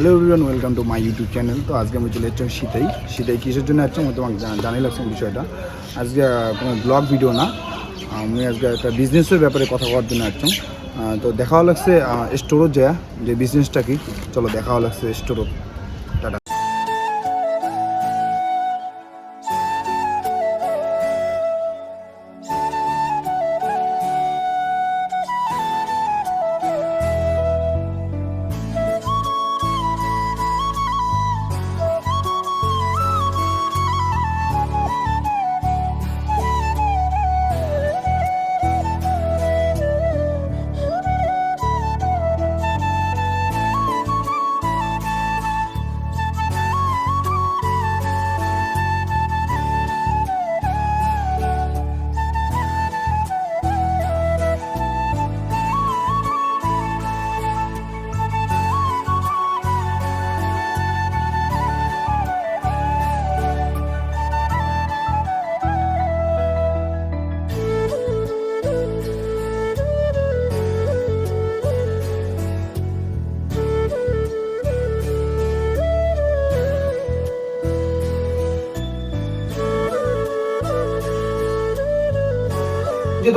Hello everyone, welcome to my YouTube channel. তো আজকে আমি চলে যাচ্ছি শীতেই। শীতেই কিসের জন্য যাচ্ছি আমি তোমাকে জানিয়ে লাগছে বিষয়টা। আজকে কোনো ব্লগ ভিডিও না। আমি আজকে একটা বিজনেসের ব্যাপারে কথা বলার জন্য যাচ্ছি। তো দেখাও লাগছে স্টোরও যা যে বিজনেসটা কি? চলো দেখাও লাগছে স্টোরও টাটা।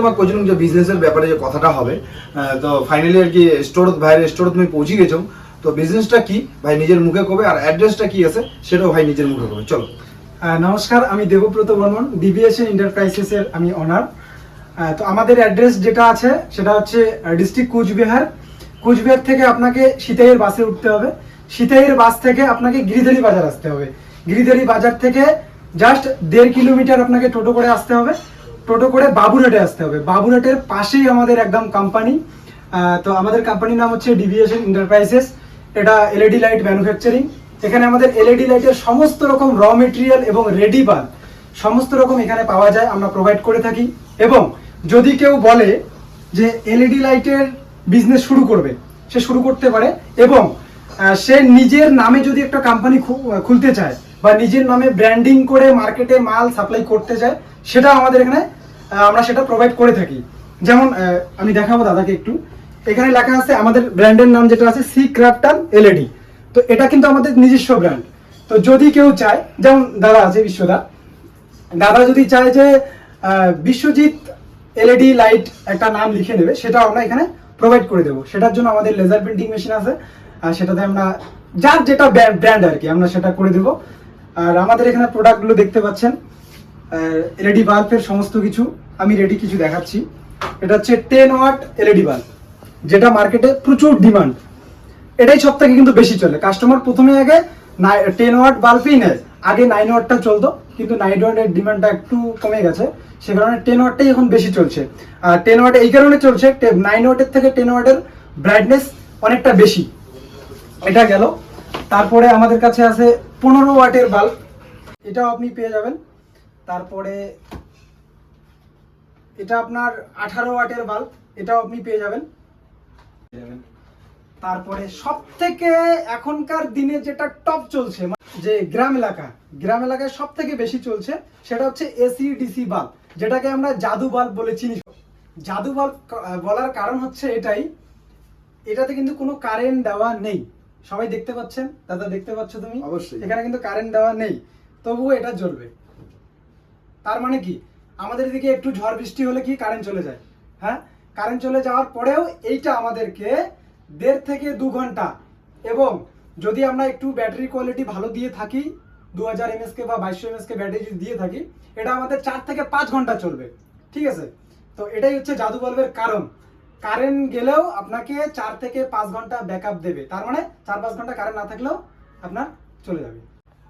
তোমার কোচিং যে বিজনেসের ব্যাপারে যে কথাটা হবে। তো ফাইনালি আর কি স্টোর ভাইয়ের স্টোর তুমি পৌঁছে গেছো। তো বিজনেসটা কি? ভাই নিজের মুখে কবে? আর অ্যাড্রেসটা কি আছে? সেটাও ভাই নিজের মুখে কবে? চলো। নমস্কার, আমি দেবব্রত বর্মন ডিবিএসএন এন্টারপ্রাইজেস এর আমি অনার তো আমাদের অ্যাড্রেস যেটা আছে, সেটা হচ্ছে ডিস্ট্রিক্ট কুচবিহার। কুচবিহার থেকে আপনাকে সিতাইয়ের বাসে উঠতে হবে। সিতাইয়ের বাস থেকে আপনাকে গিরিধারি বাজার আসতে হবে। গিরিধারি বাজার থেকে জাস্ট দেড় কিলোমিটার আপনাকে টোটো করে আসতে হবে। টোটো করে বাবুরহাটে আসতে হবে। বাবুরহাটের পাশেই আমাদের একদম কোম্পানি তো আমাদের কোম্পানির নাম হচ্ছে ডিভিএশন এন্টারপ্রাইজেস এটা এলইডি লাইট ম্যানুফ্যাকচারিং এখানে আমাদের এলইডি লাইটের সমস্ত রকম র মেটেরিয়াল এবং রেডি বাল্ব সমস্ত রকম এখানে পাওয়া যায়, আমরা প্রোভাইড করে থাকি। এবং যদি কেউ বলে যে এলইডি লাইটের বিজনেস শুরু করবে, সে শুরু করতে পারে এবং সে নিজের নামে যদি একটা কোম্পানি খুলতে চায় বা নিজের নামে ব্র্যান্ডিং করে মার্কেটে মাল সাপ্লাই করতে চায় সেটা আমাদের এখানে আমরা সেটা প্রোভাইড করে থাকি। যেমন আমি দেখাবো দাদাকে একটু। এখানে লেখা আছে আমাদের ব্র্যান্ডের নাম যেটা আছে সি ক্রাফটান এলইডি তো এটা কিন্তু আমাদের নিজস্ব ব্র্যান্ড তো যদি কেউ চায়, যেমন দাদা আছে বিশ্বদা, দাদা যদি চায় যে বিশ্বজিৎ এলইডি লাইট একটা নাম লিখে নেবে সেটা আমরা এখানে প্রোভাইড করে দেবো। সেটার জন্য আমাদের লেজার প্রিন্টিং মেশিন আছে, আর সেটাতে আমরা, যার যেটা ব্র্যান্ড আর কি, আমরা সেটা করে দেবো। আর আমাদের এখানে প্রোডাক্টগুলো দেখতে পাচ্ছেন এলইডি বাল্বের সমস্ত কিছু। আমি রেডি কিছু দেখাচ্ছি। এটা হচ্ছে টেন ওয়াট এলইডি বাল্ব যেটা মার্কেটে প্রচুর ডিমান্ড এটাই সব থেকে কিন্তু বেশি চলে। কাস্টমার প্রথমে আগে টেন ওয়াট বাল্বই নেয়। আগে নাইন ওয়াটটা চলতো, কিন্তু নাইন ওয়াটের ডিমান্ডটা একটু কমে গেছে। সে কারণে টেন ওয়াটটাই এখন বেশি চলছে। আর টেন ওয়াট এই কারণে চলছে নাইন ওয়াটের থেকে টেন ওয়াটের ব্রাইটনেস অনেকটা বেশি। এটা গেল। তারপরে আমাদের কাছে আছে পনেরো ওয়াটের বাল্ব। এটাও আপনি পেয়ে যাবেন। তারপরে এটা আপনার আঠারো ওয়াটের বাল্ব, এটাও আপনি পেয়ে যাবেন। তারপরে সব থেকে এখনকার দিনে যেটা টপ চলছে যে গ্রাম এলাকা, গ্রাম এলাকায় সব থেকে বেশি চলছে, সেটা হচ্ছে এসি ডিসি বাল্ব, যেটাকে আমরা জাদু বাল্ব বলে চিনি। জাদু বাল্ব বলার কারণ হচ্ছে এটাই। এটাতে কিন্তু কোনো কারেন্ট দেওয়া নেই। সবাই দেখতে পাচ্ছেন? দাদা দেখতে পাচ্ছ তুমি? অবশ্যই। এখানে কিন্তু কারেন্ট দেওয়া নেই। তবুও এটা জ্বলবে। তার মানে কি? আমাদের এদিকে একটু ঝড় বৃষ্টি হলে কি কারেন্ট চলে যায়? হ্যাঁ? কারেন্ট চলে যাওয়ার পরেও এইটা আমাদেরকে দেড় থেকে দু ঘণ্টা এবং যদি আমরা একটু ব্যাটারি কোয়ালিটি ভালো দিয়ে থাকি দু হাজার এমএসকে বা বাইশশো এমএসকে ব্যাটারি যদি দিয়ে থাকি এটা আমাদের চার থেকে পাঁচ ঘণ্টা চলবে। ঠিক আছে? তো এটাই হচ্ছে জাদু বাল্বের কারণ। কারেন্ট গেলেও আপনাকে চার থেকে পাঁচ ঘণ্টা ব্যাকআপ দেবে। তার মানে চার পাঁচ ঘণ্টা কারেন্ট না থাকলেও আপনার চলে যাবে।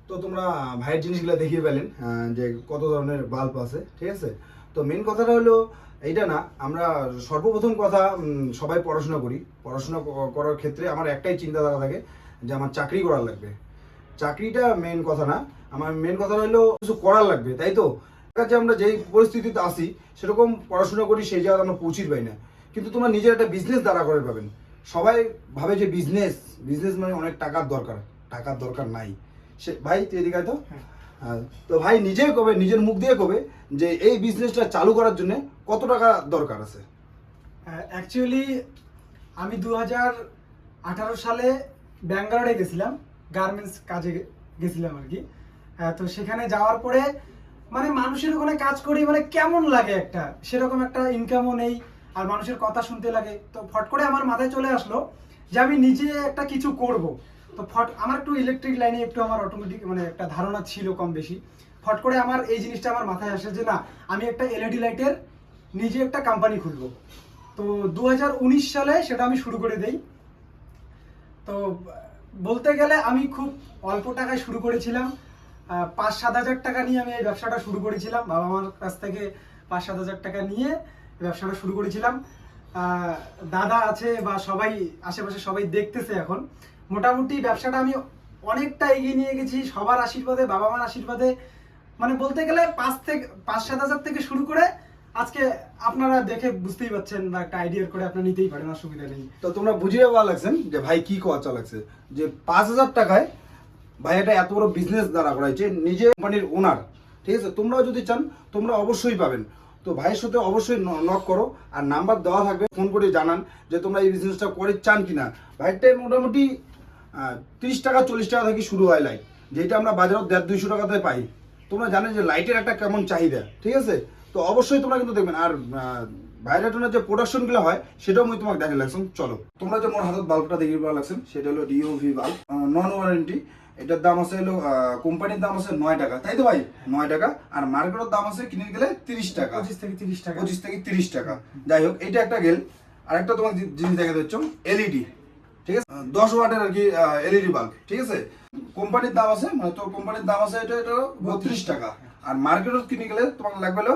তো তোমরা ভাইয়ের জিনিসগুলো দেখিয়ে পেলেন যে কত ধরনের বাল্ব আছে, ঠিক আছে? তো মেন কথাটা হলো এইটা না, আমরা সর্বপ্রথম কথা সবাই পড়াশোনা করি। পড়াশোনা করার ক্ষেত্রে আমার একটাই চিন্তাধারা থাকে যে আমার চাকরি করার লাগবে। চাকরিটা মেন কথা না, আমার মেন কথা হলো কিছু করার লাগবে, তাই তো? কাছে আমরা যেই পরিস্থিতিতে আসি সেরকম পড়াশোনা করি, সেই জায়গায় আমরা পৌঁছির পাই না। কিন্তু তোমরা নিজের একটা বিজনেস দাঁড়া করে পাবেন। সবাই ভাবে যে বিজনেস বিজনেস মানে অনেক টাকার দরকার টাকার দরকার নাই। সে ভাই তুই এদিকে তো। হ্যাঁ। তো ভাই নিজে কবে নিজের মুখ দিয়ে কবে যে এই বিজনেসটা চালু করার জন্য কত টাকা দরকার আছে? অ্যাকচুয়ালি আমি দু হাজার আঠারো সালে ব্যাঙ্গালোরে গেছিলাম গার্মেন্টস কাজে গেছিলাম আর কি। আহ, তো সেখানে যাওয়ার পরে মানে মানুষের ওখানে কাজ করি মানে কেমন লাগে একটা সেরকম একটা ইনকামও নেই। আর মানুষের কথা শুনতে লাগে। তো ফট করে আমার মাথায় চলে আসলো যে আমি নিজে একটা কিছু করব। তো ফট, আমার একটু ইলেকট্রিক লাইনে একটু আমার অটোমেটিক মানে একটা ধারণা ছিল কম বেশি। ফট করে আমার এই জিনিসটা আমার মাথায় আসে যে না, আমি একটা এলইডি লাইটের নিজে একটা কোম্পানি খুলবো। তো দু হাজার উনিশ সালে সেটা আমি শুরু করে দেই। তো বলতে গেলে আমি খুব অল্প টাকায় শুরু করেছিলাম। পাঁচ সাত হাজার টাকা নিয়ে আমি এই ব্যবসাটা শুরু করেছিলাম। বাবা মার কাছ থেকে পাঁচ সাত হাজার টাকা নিয়ে ব্যবসাটা শুরু করেছিলাম। দাদা আছে বা সবাই, আশেপাশে সবাই দেখতেছে এখন। মোটামুটি ব্যবসাটা আমি অনেকটা এগিয়ে নিয়ে গেছি সবার আশীর্বাদে, বাবা মার আশীর্বাদে। মানে বলতে গেলে পাঁচ থেকে, পাঁচ সাত হাজার থেকে শুরু করে আজকে আপনারা দেখে বুঝতেই পারছেন বা একটা আইডিয়া করে আপনারা নিতেই পারেন, অসুবিধা নেই। তো তোমরা বুঝিয়ে ভালো লাগছেন যে ভাই কি কথা লাগছে? যে পাঁচ হাজার টাকায় ভাই এটা এত বড় বিজনেস দাঁড়া করাইছে নিজে কোম্পানির ওনার ঠিক আছে? তোমরাও যদি চান, তোমরা অবশ্যই পাবেন। তো ভাইয়ের সাথে অবশ্যই নক করো আর নাম্বার দেওয়া থাকবে ফোন করে জানান যে তোমরা এই বিজনেসটা করে চান কিনা। ভাইটাই মোটামুটি তিরিশ টাকা, চল্লিশ টাকা থেকে শুরু হয় লাইট যেটা আমরা বাজারত দেড় দুইশো টাকাতে পাই। তোমরা জানেন যে লাইটের একটা কেমন চাহিদা, ঠিক আছে? তো অবশ্যই তোমরা কিন্তু দেখবেন। আর ভাইরাটনের যে প্রোডাকশনগুলো হয়, সেটাও আমি তোমাকে দেখে লাগছেন চলো। তোমরা যে মোর হাতত বাল্বটা দেখি লাগছেন সেটা হলো ডিওভি বাল্ব নন ওয়ারেন্টি এটার দাম আছে হলো কোম্পানির দাম আছে নয় টাকা। তাই তো ভাই? নয় টাকা। আর মার্কেটের দাম আছে কিনে গেলে তিরিশ টাকা। পঁচিশ থেকে তিরিশ টাকা। পঁচিশ থেকে তিরিশ টাকা। যাই হোক এইটা একটা গেল আর একটা তোমার জিনিস দেখা দিচ্ছ এলইডি ঠিক আছে? দশ ওয়াটের আর কি এলইডি বাল্ব ঠিক আছে? কোম্পানির দাম আছে মানে তোর কোম্পানির দাম আছে এটা এটা বত্রিশ টাকা। আর মার্কেটত কিনে গেলে তোমার লাগবে হলো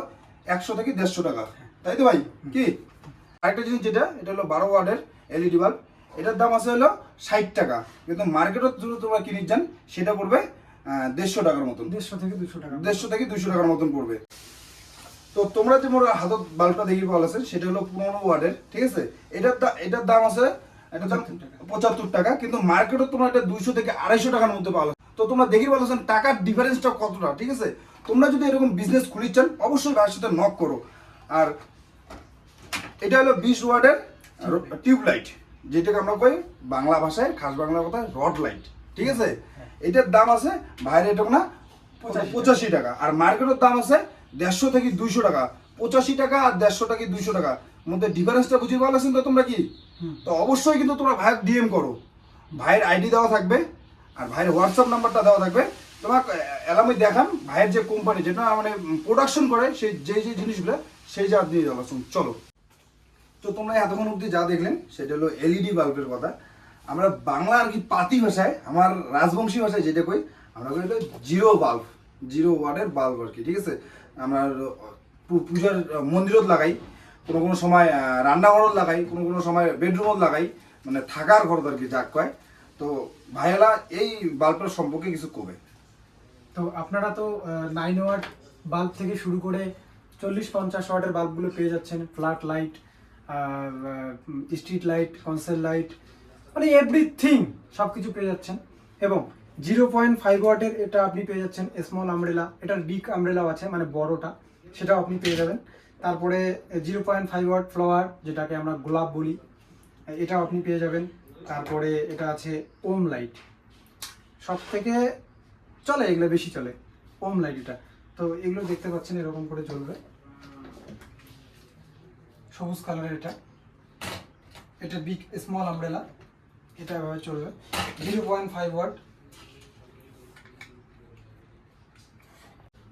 একশো থেকে দেড়শো টাকা। তাই তো ভাই? কি? আরেকটা জিনিস যেটা এটা হলো বারো ওয়াটের এলইডি বাল্ব এটার দাম আছে হলো ষাট টাকা। কিন্তু মার্কেটত যদি তোমরা কিনে যান সেটা পড়বে দেড়শো টাকার মতন। দেড়শো থেকে দুশো টাকা দেড়শো থেকে দুশো টাকার মতন পড়বে। তো তোমরা যে মোর হাতত বাল্বটা দেখি পাওয়া আছে সেটা হলো পনেরো ওয়ার্ডের ঠিক আছে? এটার এটার দাম আছে দাম পঁচাত্তর টাকা। কিন্তু মার্কেটে তোমরা এটা দুইশো থেকে আড়াইশো টাকার মধ্যে পাওয়া। তো তোমরা দেখি বলেছেন টাকার ডিফারেন্সটা কতটা ঠিক আছে? তোমরা যদি এরকম বিজনেস খুলি চান অবশ্যই ভাইয়ের সাথে নক করো। আর এটা হলো বিশ ওয়ার্ডের টিউব লাইট যেটাকে আমরা কই বাংলা ভাষায় খাস বাংলা কথায় রড লাইট ঠিক আছে? এটার দাম আছে বাইরে এটা না পঁচাশি টাকা। আর মার্কেটের দাম আছে দেড়শো থেকে দুইশো টাকা। পঁচাশি টাকা আর দেড়শো থেকে দুইশো টাকা। মধ্যে ডিফারেন্সটা বুঝে পারলেন তো তোমরা কি? তো অবশ্যই কিন্তু তোমরা ভাইয়ের ডিএম করো। ভাইয়ের আইডি দেওয়া থাকবে আর ভাইয়ের হোয়াটসঅ্যাপ নাম্বারটা দেওয়া থাকবে। তোমার এলামে দেখান ভাইয়ের যে কোম্পানি যেটা মানে প্রোডাকশন করে সেই যে যে জিনিসগুলো সেই যা দিয়ে দেওয়া চলো। তো তোমরা এতক্ষণ অব্দি যা দেখলেন, সেটা হলো এলইডি বাল্বের কথা। আমরা বাংলা আর কি পাতি ভাষায়, আমার রাজবংশী ভাষায় যেটা কই, আমরা কই হলো জিরো বাল্ব, জিরো ওয়াটের বাল্ব আর কি, ঠিক আছে? আমরা পূজার মন্দিরত লাগাই, কোনো কোনো সময় রান্নাঘরত লাগাই, কোনো কোনো সময় বেডরুমত লাগাই মানে থাকার ঘর আর কি যাক কয়। তো ভাইয়ালা এই বাল্বের সম্পর্কে কিছু কবে? তো আপনারা তো নাইন ওয়াট বাল্ব থেকে শুরু করে চল্লিশ পঞ্চাশ ওয়াটের বাল্বগুলো পেয়ে যাচ্ছেন flat light street light conceal light মানে এভরিথিং সব কিছু পেয়ে যাচ্ছেন। এবং জিরো পয়েন্ট ফাইভ ওয়াটের এটা আপনি পেয়ে যাচ্ছেন স্মল আমব্রেলা এটার বিগ আমব্রেলাও আছে মানে বড়টা, সেটাও আপনি পেয়ে যাবেন। তারপরে zero point five watt flower যেটাকে আমরা গোলাপ বলি, এটাও আপনি পেয়ে যাবেন। তারপরে এটা আছে ওম লাইট সব থেকে চলে, এগুলো বেশি চলে ওম লাইট এটা। তো এগুলো দেখতে পাচ্ছেন, এরকম করে চলবে। সবুজ কালারের এটা। এটা বিগ স্মল আমব্রেলা এটা এভাবে চলবে। Zero point five watt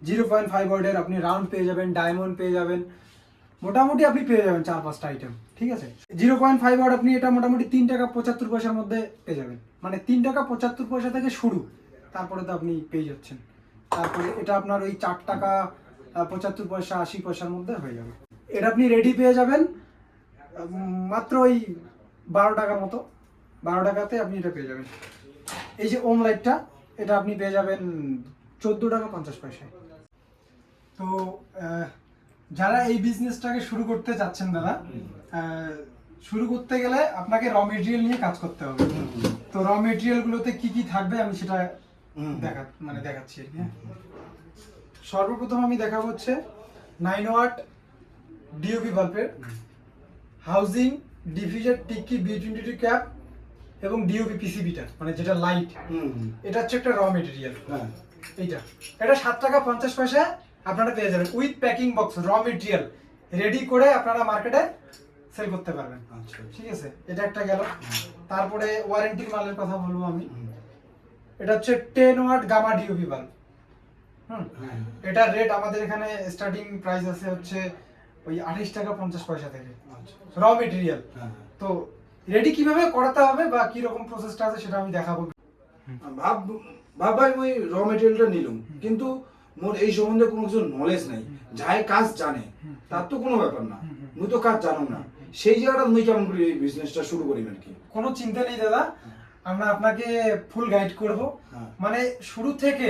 zero point five ওয়ার্ডের আপনি রাউন্ড পেয়ে যাবেন ডায়মন্ড পেয়ে যাবেন। মোটামুটি আপনি পেয়ে যাবেন চার পাঁচটা আইটেম ঠিক আছে? জিরো পয়েন্ট ফাইভ ওয়ার্ড আপনি এটা মোটামুটি তিন টাকা পঁচাত্তর পয়সার মধ্যে পেয়ে যাবেন। মানে তিন টাকা পঁচাত্তর পয়সা থেকে শুরু। তারপরে তো আপনি পেয়ে যাচ্ছেন। তারপরে এটা আপনার ওই চার টাকা পঁচাত্তর পয়সা, আশি পয়সার মধ্যে হয়ে যাবে। এটা আপনি রেডি পেয়ে যাবেন মাত্র ওই বারো টাকার মতো বারো টাকাতে আপনি এটা পেয়ে যাবেন এই যে ওম লাইটটা এটা আপনি পেয়ে যাবেন চোদ্দ টাকা পঞ্চাশ পয়সায় তো যারা এই বিজনেসটাকে শুরু করতে চাচ্ছেন দাদা শুরু করতে গেলে আপনাকে র মেটেরিয়াল নিয়ে কাজ করতে হবে তো র মেটেরিয়াল গুলোতে কি কি থাকবে আমি সেটা। দেখা মানে দেখাচ্ছি। সর্বপ্রথম আমি দেখাবো হচ্ছে নাইন ওয়াট ডিওপি বাল্বের হাউজিং ডিফিউজার টিকি বি টোয়েন্টি টু ক্যাপ এবং ডিওপি পিসিবিটা মানে যেটা লাইট। এটা হচ্ছে একটা র মেটেরিয়াল হ্যাঁ। এইটা। এটা সাত টাকা পঞ্চাশ পয়সা আপনারা পেয়ে যাবেন। With packing box raw material ready করে আপনারা মার্কেটে সেল করতে পারবেন। আচ্ছা। ঠিক আছে? এটা একটা গেল। তারপরে ওয়ারেন্টির মালের কথা বলব আমি। এটা হচ্ছে ten watt gamma DOP bulb হুম? হ্যাঁ। এটার রেট আমাদের এখানে স্টার্টিং প্রাইস আছে হচ্ছে ওই আঠাইশ টাকা পঞ্চাশ পয়সা থেকে। আচ্ছা। র মেটেরিয়াল হ্যাঁ তো রেডি কীভাবে করাতে হবে বা কি রকম প্রসেসটা আছে সেটা আমি দেখাবো। ভাব ভাব ভাই মুই র মেটেরিয়ালটা নিলাম। কিন্তু মোর এই সম্বন্ধে কোনো কিছু নলেজ নাই। যাই কাজ জানে তার তো কোনো ব্যাপার না। মুই তো কাজ জানো না। সেই জায়গাটা মুই কেমন করে এই বিজনেসটা শুরু করি আর কি কোনো চিন্তা নেই দাদা। আমরা আপনাকে ফুল গাইড করব। হ্যাঁ। মানে শুরু থেকে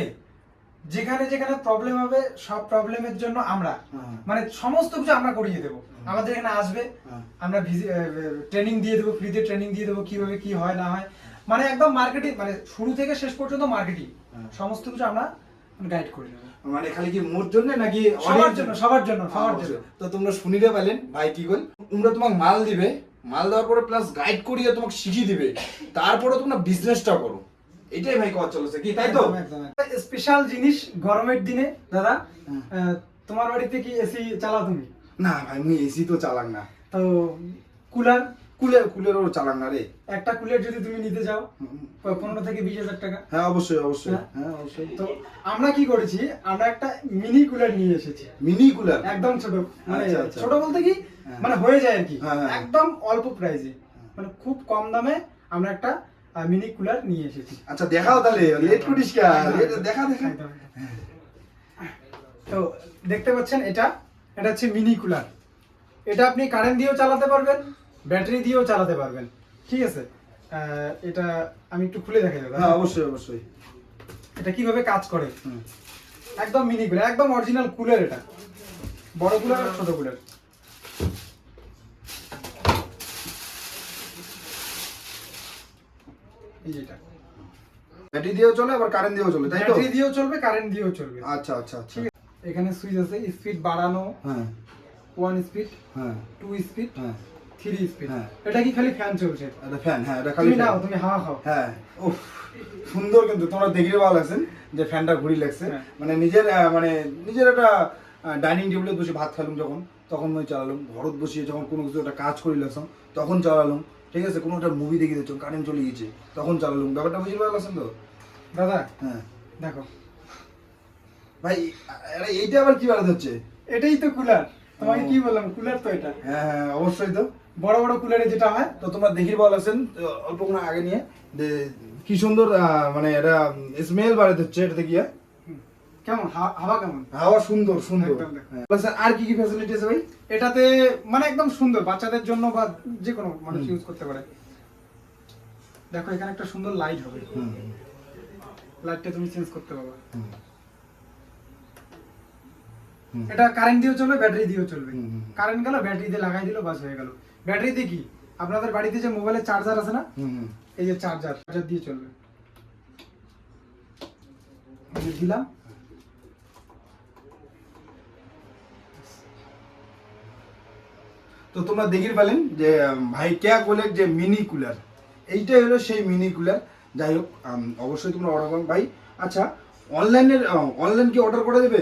যেখানে যেখানে প্রবলেম হবে সব প্রবলেমের জন্য আমরা। হ্যাঁ। মানে সমস্ত কিছু আমরা করিয়ে দেবো। আমাদের এখানে আসবে। হ্যাঁ। আমরা ট্রেনিং দিয়ে দেবো ফ্রিতে ট্রেনিং দিয়ে দেবো কীভাবে কি হয় না হয়। মানে একদম মার্কেটিং মানে শুরু থেকে শেষ পর্যন্ত মার্কেটিং হ্যাঁ। সমস্ত কিছু আমরা গাইড করে দেবো। মানে খালি কি মোর জন্য নাকি সবার জন্য সবার জন্য সবার জন্য। তো তোমরা শুনিতে পারলেন ভাই কি কল তোমরা তোমাকে মাল দিবে মাল দেওয়ার পরে প্লাস গাইড করিয়ে তোমাকে শিখিয়ে দিবে। তারপরে তোমরা বিজনেসটা করো। এটাই ভাই কথা চলেছে। কি তাই তো? স্পেশাল জিনিস গরমের দিনে দাদা তোমার বাড়িতে কি এসি চালাও তুমি? না ভাই মুই এসি তো চালাক না। তো কুলার? কুলের কুলেরও চালাক না রে। একটা কুলার যদি তুমি নিতে যাও পনেরো থেকে বিশ হাজার টাকা। হ্যাঁ অবশ্যই অবশ্যই। হ্যাঁ। হ্যাঁ অবশ্যই। তো আমরা কি করেছি আমরা একটা মিনি কুলার নিয়ে এসেছি। Mini cooler? একদম ছোট মানে আচ্ছা, আচ্ছা। ছোট বলতে কি হ্যাঁ। মানে হয়ে যায় আর কি। হ্যাঁ। একদম অল্প প্রাইসে মানে খুব কম দামে আমরা একটা মিনি কুলার নিয়ে এসেছি। আচ্ছা দেখাও তাহলে লেট করিস কে? একদম, দেখা দেখা। তো দেখতে পাচ্ছেন এটা এটা হচ্ছে মিনি কুলার এটা আপনি কারেন্ট দিয়েও চালাতে পারবেন ব্যাটারি দিয়েও চালাতে পারবেন। ঠিক আছে? এটা আমি একটু খুলে দেখাই দাদা। হ্যাঁ অবশ্যই অবশ্যই। এটা কীভাবে কাজ করে? একদম মিনি কুলার একদম অরিজিনাল কুলার এটা। বড় কুলার আর ছোট কুলার এই যেটা ব্যাটারি দিয়েও চলে আবার কারেন্ট দিয়েও চলে তাই তো? ব্যাটারি দিয়েও চলবে কারেন্ট দিয়েও চলবে। আচ্ছা আচ্ছা আচ্ছা। এখানে সুইচ আছে স্পিড বাড়ানো হ্যাঁ। ওয়ান স্পিড হ্যাঁ। টু স্পিড হ্যাঁ। থ্রি স্পিড হ্যাঁ। এটা কি খালি ফ্যান চলছে? এটা ফ্যান হ্যাঁ এটা খালি তুমি নাও তুমি হাওয়া খাও। হ্যাঁ উফ সুন্দর কিন্তু তোমরা দেখলে ভালো লাগছে যে ফ্যানটা ঘুরি লাগছে। হ্যাঁ। মানে নিজের মানে নিজের একটা ডাইনিং টেবিলে বসে ভাত খাইলাম যখন তখন চালালাম। ঘরত বসিয়ে যখন কোনো কিছু একটা কাজ করি লাগছাম তখন চালালাম। ঠিক আছে কোনো একটা মুভি দেখে দিচ্ছ কারেন্ট চলে গেছে তখন চালালাম। ব্যাপারটা বুঝতে লাগছেন তো? দাদা হ্যাঁ। দেখো। ভাই এইটা আবার কি বাড়াতে হচ্ছে? এটাই তো কুলার তোমাকে কি বললাম কুলার তো এটা। হ্যাঁ হ্যাঁ অবশ্যই তো। বড় বড় কুলারে যেটা হয় তো তোমরা দেখি ভালো লাগছেন তো অল্পক্ষণ আগে নিয়ে। কি সুন্দর মানে এটা স্মেল বাড়াতে হচ্ছে এটাতে গিয়ে কেমন? হাওয়া- কেমন? হাওয়া সুন্দর সুন্দর। হ্যাঁ। আর কি কি ফ্যাসিলিটি আছে ভাই? এটাতে মানে একদম সুন্দর বাচ্চাদের জন্য বা যে কোনো মানুষ ইউজ করতে পারে। দেখো এখানে একটা সুন্দর লাইট হবে। লাইটটা তুমি চেঞ্জ করতে পারবে এটা কারেন্ট দিয়েও চলবে ব্যাটারি দিয়েও চলবে। কারেন্ট গেল ব্যাটারি দিয়ে লাগাই দিল বাস হয়ে গেল। ব্যাটারিতে কি? আপনাদের বাড়িতে যে মোবাইলের চার্জার আছে না? এই যে চার্জার চার্জার দিয়ে চলবে। দিলাম। তো তোমরা দেখি পেলেন যে ভাই ক্যা কোলের যে মিনি কুলার এইটাই হলো সেই মিনি কুলার যাই হোক অবশ্যই তোমরা অর্ডার করো। ভাই আচ্ছা অনলাইনের অনলাইন কি অর্ডার করে দেবে?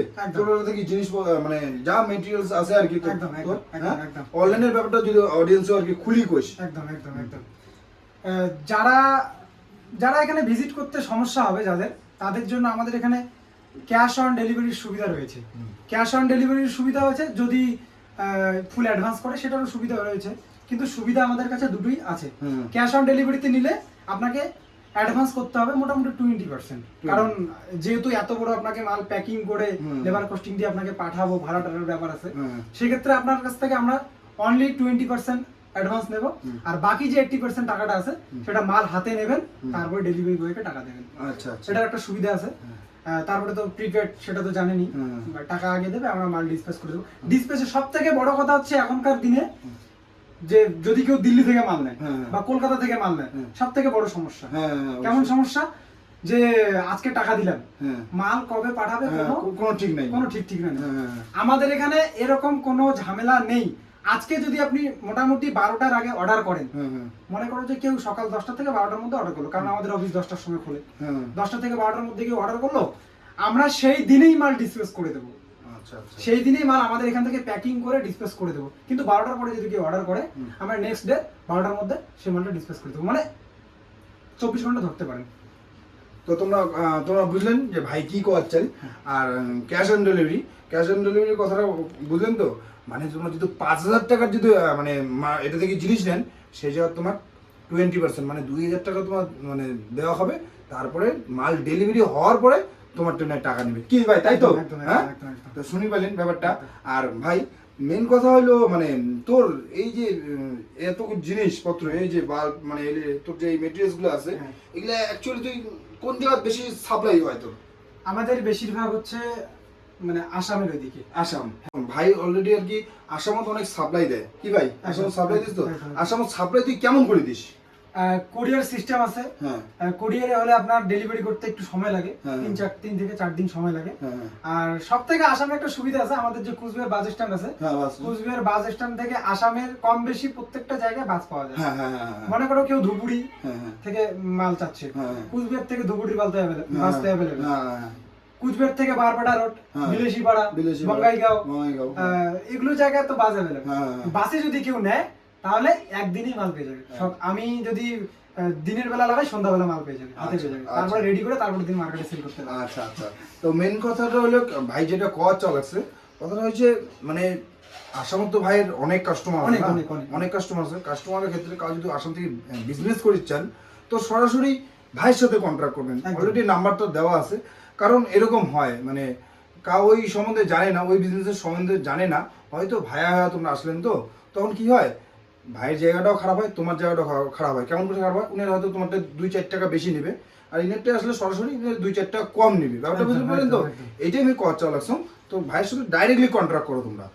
থেকে জিনিস মানে যা মেটেরিয়ালস আছে আর কি তোর- একদম, একদম, হ্যাঁ? অনলাইনের ব্যাপারটা যদি অডিয়েন্স আর কি খুলি কোষ একদম একদম একদম। যারা যারা এখানে ভিজিট করতে সমস্যা হবে যাদের তাদের জন্য আমাদের এখানে ক্যাশ অন ডেলিভারির সুবিধা রয়েছে। ক্যাশ অন ডেলিভারির সুবিধা হয়েছে যদি ফুল অ্যাডভান্স করে সেটারও সুবিধা রয়েছে। কিন্তু সুবিধা আমাদের কাছে দুটোই আছে। ক্যাশ অন ডেলিভারিতে নিলে আপনাকে অ্যাডভান্স করতে হবে মোটামুটি টোয়েন্টি পার্সেন্ট কারণ যেহেতু এত বড় আপনাকে মাল প্যাকিং করে লেবার কস্টিং দিয়ে আপনাকে পাঠাবো ভাড়া টাড়ার ব্যাপার আছে। সেক্ষেত্রে আপনার কাছ থেকে আমরা অনলি টোয়েন্টি পার্সেন্ট অ্যাডভান্স নেব। আর বাকি যে এইটটি পার্সেন্ট টাকাটা আছে সেটা মাল হাতে নেবেন তারপরে ডেলিভারি বয়কে টাকা দেবেন। আচ্ছা আচ্ছা। সেটার একটা সুবিধা আছে। তারপরে তো প্রিপেড সেটা তো জানেনই। হুম। টাকা আগে দেবে আমরা মাল ডিসপ্যাচ করে দেবো। ডিসপ্যাচের সব থেকে বড় কথা হচ্ছে এখনকার দিনে যে যদি কেউ দিল্লি থেকে মাল নেয় হ্যাঁ। বা কলকাতা থেকে মাল নেয় হুম। সব থেকে বড় সমস্যা। হ্যাঁ হ্যাঁ, কেমন সমস্যা? যে আজকে টাকা দিলাম। হ্যাঁ। মাল কবে পাঠাবে হ্যাঁ, কোনো ঠিক নাই। কোনো ঠিক ঠিক নেই। হ্যাঁ, হ্যাঁ, আমাদের এখানে এরকম কোনো ঝামেলা নেই। আজকে যদি আপনি মোটামুটি বারোটার আগে অর্ডার করেন মনে করো যে কেউ সকাল দশটা থেকে বারোটার মধ্যে অর্ডার করল কারণ আমাদের অফিস দশটার সময় খোলে। দশটা থেকে বারোটার মধ্যে কেউ অর্ডার করল আমরা সেই দিনেই মাল ডিসপ্লেস করে দেবো। আচ্ছা আচ্ছা। সেই দিনেই মাল আমাদের এখান থেকে প্যাকিং করে ডিসপ্লেস করে দেবো। কিন্তু বারোটার পরে যদি কেউ অর্ডার করে আমরা নেক্সট ডে বারোটার মধ্যে সেই মালটা ডিসপ্লেস করে দেবো। মানে চব্বিশ ঘণ্টা ধরতে পারেন। তো তোমরা তোমরা বুঝলেন যে ভাই কি করছেন আর cash on delivery cash on ডেলিভারির কথাটা বুঝলেন তো? মানে তোমরা যদি পাঁচ হাজার টাকার যদি মানে এটা থেকে জিনিস নেন সেই জায়গায় তোমার টোয়েন্টি পার্সেন্ট মানে দুই হাজার টাকা তোমার মানে দেওয়া হবে। তারপরে মাল ডেলিভারি হওয়ার পরে তোমার ট্রেনে টাকা নেবে। কি ভাই তাই তো? হ্যাঁ। তো শুনি পেলেন ব্যাপারটা। আর ভাই মেন কথা হলো মানে তোর এই যে এত জিনিসপত্র এই যে বাল্ব মানে এই যে তোর যে মেটেরিয়ালসগুলো আছে এগুলো এগুলা অ্যাকচুয়ালি তুই কোন জায়গা বেশি সাপ্লাই হয় তো আমাদের বেশিরভাগ হচ্ছে মানে আসামের ওইদিকে। আসাম। ভাই অলরেডি আর কি আসামত অনেক সাপ্লাই দেয়। কি ভাই? আসাম সাপ্লাই দিস তো? একদম, একদম। আসামত সাপ্লাই তুই কেমন করে দিস? কোরিয়ার সিস্টেম আছে হ্যাঁ কোরিয়ারে হলে আপনার ডেলিভারি করতে একটু সময় লাগে হ্যাঁ। তিন চার তিন থেকে চার দিন সময় লাগে হ্যাঁ হ্যাঁ। আর সব থেকে আসামে একটা সুবিধা আছে আমাদের যে কুচবিহার বাস স্ট্যান্ড আছে হ্যাঁ কুচবিহার বাস স্ট্যান্ড থেকে আসামের কম বেশি প্রত্যেকটা জায়গায় বাস পাওয়া যায় হ্যাঁ হ্যাঁ হ্যাঁ হ্যাঁ। মনে করো কেউ ধুবুড়ি হ্যাঁ হ্যাঁ থেকে মাল চাচ্ছে হ্যাঁ, হ্যাঁ। কুচবিহার থেকে ধুবুড়ির বাস হ্যাঁ, বাস অ্যাভেলেবেল হ্যাঁ, হ্যাঁ। কুচবিহার থেকে বারপাড়া রোড হ্যাঁ। বিলেশিপাড়া বঙ্গাইগাঁও। এগুলো জায়গায় তো বাস অ্যাভেলেবেল হ্যাঁ, হ্যাঁ। বাসে যদি কেউ নেয় তাহলে একদিনই মাল পেয়ে যাবে। সব- আমি যদি দিনের বেলা লাগাই সন্ধ্যাবেলা মাল পেয়ে যাবে। হাতে আচ্ছা, পেয়ে যাবে। আচ্ছা। তারপরে রেডি করে তারপরে দিন মার্কেটে সেল করতে হবে। আচ্ছা আচ্ছা। তো মেন কথাটা হলো ভাই যেটা কওয়ার চালাচ্ছে কথাটা হচ্ছে মানে আসামত তো ভাইয়ের অনেক কাস্টমার অনেক, অনেক, কাস্টমার আছে। কাস্টমারের ক্ষেত্রে কাজ যদি আসাম থেকে বিজনেস করে চান তো সরাসরি ভাইয়ের সাথে কন্ট্যাক্ট করবেন। অলরেডি নাম্বারটা দেওয়া আছে। কারণ এরকম হয় মানে কাউ ওই সম্বন্ধে জানে না ওই বিজনেসের সম্বন্ধে জানে না। হয়তো ভাইয়া ভাইয়া তোমরা আসলেন তো তখন কি হয় ভাইয়ের জায়গাটাও খারাপ হয় তোমার জায়গাটাও খারাপ হয়। কেমন করে খারাপ হয়? উনি হয়তো তোমারটা দুই চার টাকা বেশি নেবে। আর ইনেরটা আসলে সরাসরি দুই চার টাকা কম নেবে। ব্যাপারটা বুঝতে পারলেন তো। এটাই আমি কথা লাগছো তো ভাইয়ের সাথে ডাইরেক্টলি কন্ট্রাক্ট করো তোমরা।